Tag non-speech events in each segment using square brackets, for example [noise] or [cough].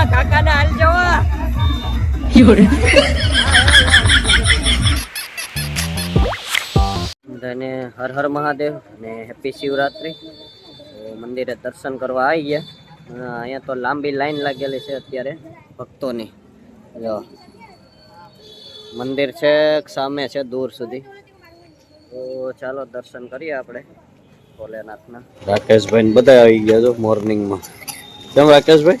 હા કાકા ને હાલ જવા. બધાને હર હર મહાદેવ અને હેપી શિવરાત્રિ. મંદિરે દર્શન કરવા આવી ગયા. અહીંયા તો લાંબી લાઈન લાગેલી છે અત્યારે ભક્તોની. જો. મંદિર છે સામે છે દૂર સુધી. તો ચાલો દર્શન કરીએ આપણે ભોલેનાથના. રાકેશભાઈ ને બધા આવી ગયા છો મોર્નિંગમાં કેમ રાકેશભાઈ?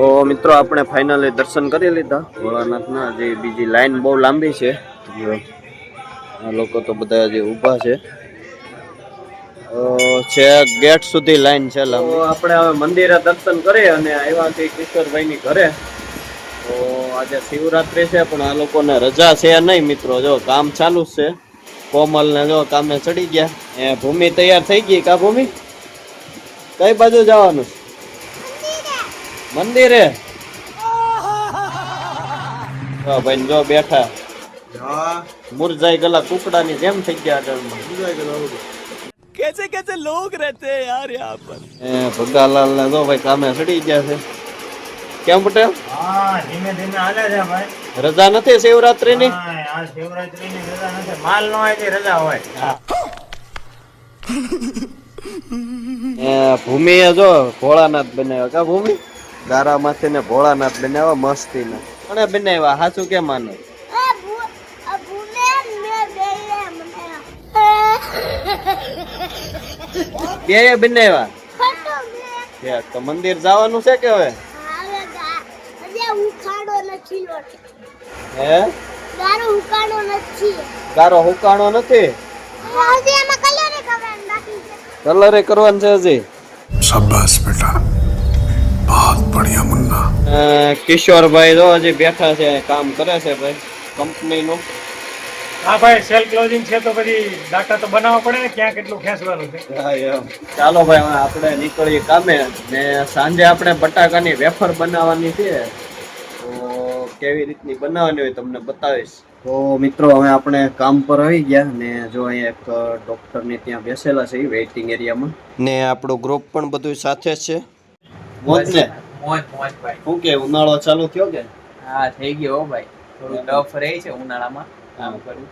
તો મિત્રો આપણે ફાઇનલી દર્શન કરી લીધા. ભોળાનાથના જે બીજી લાઈન બહુ લાંબી છે. આ લોકો તો બધા હજી ઊભા છે. છે ગેટ સુધી લાઈન છે લાંબી. આપણે હવે મંદિરે દર્શન કરી અને આવ્યા છે કિશોરભાઈની ઘરે. તો આજે શિવરાત્રી છે પણ આ લોકોને રજા છે નહીં મિત્રો. જો કામ ચાલુ જ છે. કોમલ ને જો કામે ચડી ગયા. એ ભૂમિ તૈયાર થઈ ગઈ કા ભૂમિ? કઈ બાજુ જવાનું? મંદિરે? ભાઈ જો બેઠા. મુરઝાઈ ગલા કુકડા ની જેમ થઈ ગયા અટલ કેસે કેસે લોગ રહેતે યાર યહાં પર. એ ભગાલાલ ને જો ભાઈ કામે સડી ગયા છે. કેમ પટેલ? હા ધીમે ધીમે હાલે છે ભાઈ. રજા નથી શિવરાત્રી ની હા શિવરાત્રી ની રજા નથી. માલ નો હોય રજા હોય. ભૂમિ જો ભોળાનાથ બનાવ્યો. કા ભૂમિ? ગારામાંથી ને ભોળાનાથ બનાવ્યા મસ્તીના. અને બનાવ્યા? સાચું કે માનો? બે બનાવ્યા. તો મંદિર જવાનું છે કે હવે? હે? ગારો હુકાણો નથી. કલરે કરવાનું છે હજી? શાબાશ બેટા. बहुत बढ़िया मुन्ना અ, કિશોરભાઈ જો હજી બેઠા છે કામ કરે છે ભાઈ કંપનીનું હા ભાઈ સેલ ક્લોઝિંગ છે તો પછી ડાટા તો બનાવવા પડે ને ક્યાં કેટલું ખેંચવાનું છે હા, એમ. ચાલો ભાઈ હવે આપણે નીકળીએ કામે ને સાંજે આપણે બટાકાની વેફર બનાવવાની છે તો કેવી રીતની બનાવવાની હોય તમને બતાવીશ તો મિત્રો હવે આપણે કામ પર આવી ગયા ને જો અહીંયા એક ડોક્ટર ને ત્યાં બેસેલા છે વેઇટિંગ એરિયામાં ને આપણું ગ્રુપ પણ બધું સાથે જ છે મોજ ને? મોજ મોજ ભાઈ. શું કે ઉનાળો ચાલુ થયો કે? હા થઈ ગયો હો ભાઈ. થોડું ટફ રહે છે ઉનાળામાં. કામ કરવું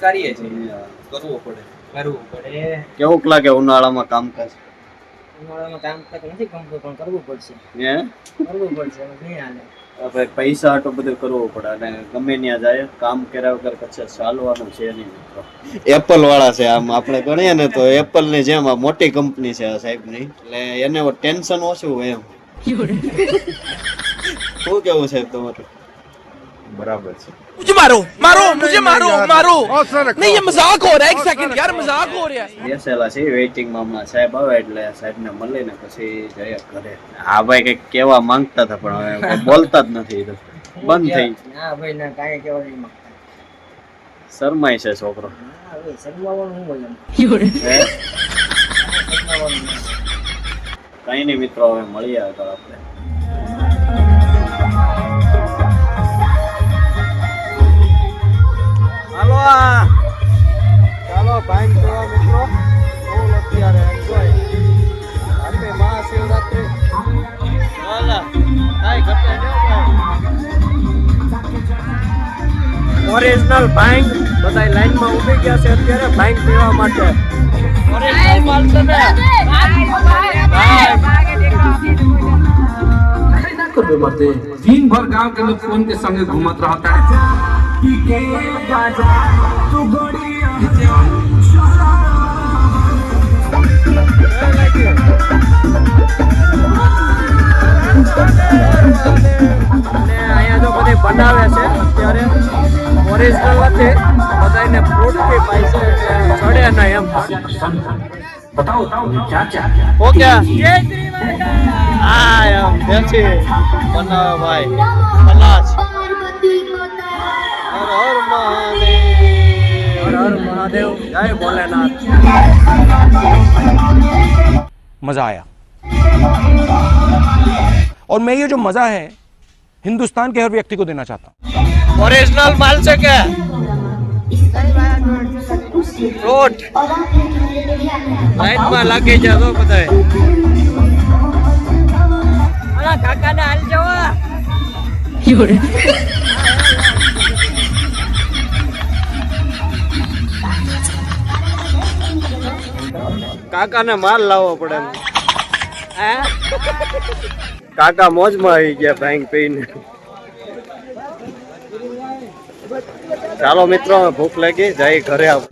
કરીએ છીએ. કરવું પડે. કરવું પડે. કેવું લાગે ઉનાળામાં કામકાજ? હે? કરવું પડશે નહીં હાલે. આ પૈસા આટલું બધું કરવું પડે અને ગમે ત્યાં જાય કામ કર્યા વગર પછી ચાલવાનું છે નહીં મિત્રો. એપલ વાળા છે આમ આપણે ગણીએ ને તો એપલની જેમ આ મોટી કંપની છે આ સાહેબની. એટલે એને ટેન્શન ઓછું હોય એમ. [laughs] શું કેવું સાહેબ તમારું? બરાબર છે मुझे मारो मारो मुझे मारो मारो नहीं ये मजाक हो रहा है एक सेकंड यार मजाक हो रहा है બેસેલા છે વેઇટિંગ માં હમણાં સાહેબ આવે એટલે સાહેબ ને મળીને પછી જઈએ ઘરે હા ભાઈ કઈક કેવા માંગતા હતા પણ હવે કઈ બોલતા જ નથી એ તો. બંધ થઈ ના ભાઈ ના કાંઈ કેવા નહીં માંગતા શરમાય છે છોકરો હા ભાઈ શરમાવાનું હું હોય એમ હે કઈ નહીં મિત્રો હવે મળીએ આગળ આપણે હાલો આ ચાલો ભાઈ કરવા મિત્રો ફૂલ અત્યારે એન્જોય આપે મહાશિવરાત્રી હાલા કાઈ ઘટે ઓરિજિનલ ભાંગ બધા લાઈનમાં ઊભી ગયા છે અત્યારે ભાંગ પીવા માટે ઓરિજિનલ માલ છે ને करते मरते दिन भर गांव के लोग फोन के संगे घूमत रहता है પીકે અને અહીંયા જો બધે બનાવે છે ત્યારે ઓરિજિનલ હતી બધાને પૂરતી ચડે ના એમ. ઓકે. જય શ્રી હા એમ. છે બનાવ ભાઈ. કલાસ जय भोलेनाथ मज़ा आया। और मैं ये जो मज़ा है हिंदुस्तान के हर व्यक्ति को देना चाहता हूँ। ओरिजिनल माल से क्या रोड लाइट माला के पता है काका [laughs] કાકાને માલ લાવવો પડે. કાકા મોજમાં આવી ગયા ભાંગ પીને. ચાલો મિત્રો ભૂખ લાગી જાય ઘરે આવ.